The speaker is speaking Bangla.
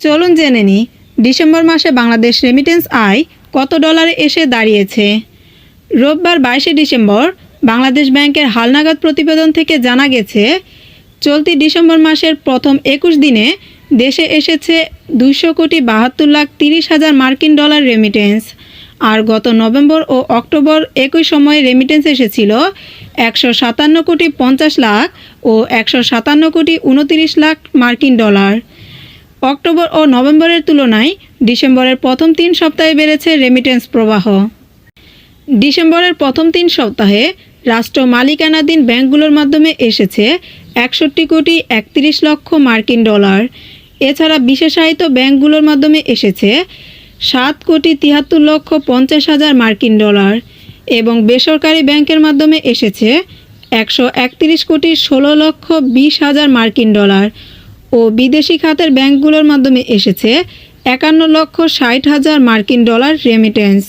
চলুন জেনে নিই ডিসেম্বর মাসে বাংলাদেশ রেমিটেন্স আয় কত ডলারে এসে দাঁড়িয়েছে? রোববার বাইশে ডিসেম্বর বাংলাদেশ ব্যাংকের হালনাগাদ প্রতিবেদন থেকে জানা গেছে, চলতি ডিসেম্বর মাসের প্রথম একুশ দিনে দেশে এসেছে দুশো কোটি বাহাত্তর লাখ তিরিশ হাজার মার্কিন ডলার রেমিটেন্স আর গত নভেম্বর ও অক্টোবর একই সময়ে রেমিটেন্স এসেছিল একশো সাতান্ন কোটি পঞ্চাশ লাখ ও একশো সাতান্ন কোটি উনতিরিশ লাখ মার্কিন ডলার অক্টোবর ও নভেম্বরের তুলনায় ডিসেম্বরের প্রথম তিন সপ্তাহে বেড়েছে রেমিটেন্স প্রবাহ। ডিসেম্বরের প্রথম তিন সপ্তাহে রাষ্ট্র মালিকানাধীন ব্যাংকগুলোর মাধ্যমে এসেছে একষট্টি কোটি একত্রিশ লক্ষ মার্কিন ডলার। এছাড়া বিশেষায়িত ব্যাংকগুলোর মাধ্যমে এসেছে সাত কোটি তিয়াত্তর লক্ষ পঞ্চাশ হাজার মার্কিন ডলার এবং বেসরকারি ব্যাংকের মাধ্যমে এসেছে একশো একত্রিশ কোটি ষোলো লক্ষ বিশ হাজার মার্কিন ডলার। ও বিদেশি খাতের ব্যাংকগুলোর মাধ্যমে এসেছে একান্ন লক্ষ ষাট হাজার মার্কিন ডলার রেমিটেন্স